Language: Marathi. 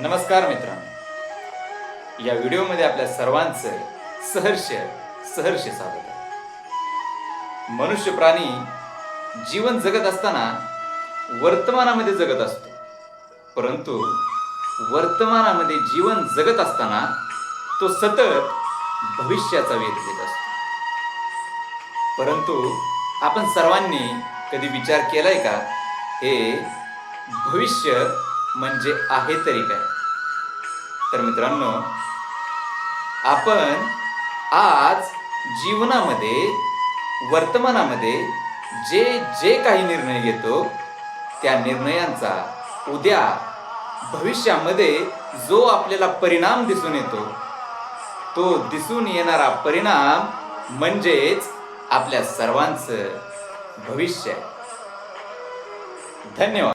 नमस्कार मित्रांनो. या व्हिडिओमध्ये आपल्या सर्वांचं सहर्ष सहर्ष स्वागत आहे. मनुष्य प्राणी जीवन जगत असताना वर्तमानामध्ये जगत असतो. परंतु वर्तमानामध्ये जीवन जगत असताना तो सतत भविष्याचा वेध घेत असतो. परंतु आपण सर्वांनी कधी विचार केलाय का? हे भविष्य म्हणजे आहे तरी काय? तर मित्रांनो आपण आज जीवनामध्ये वर्तमानामध्ये जे जे काही निर्णय घेतो त्या निर्णयांचा उद्या भविष्यामध्ये जो आपल्याला परिणाम दिसून येतो तो दिसून येणारा परिणाम म्हणजेच आपल्या सर्वांचं भविष्य आहे. धन्यवाद.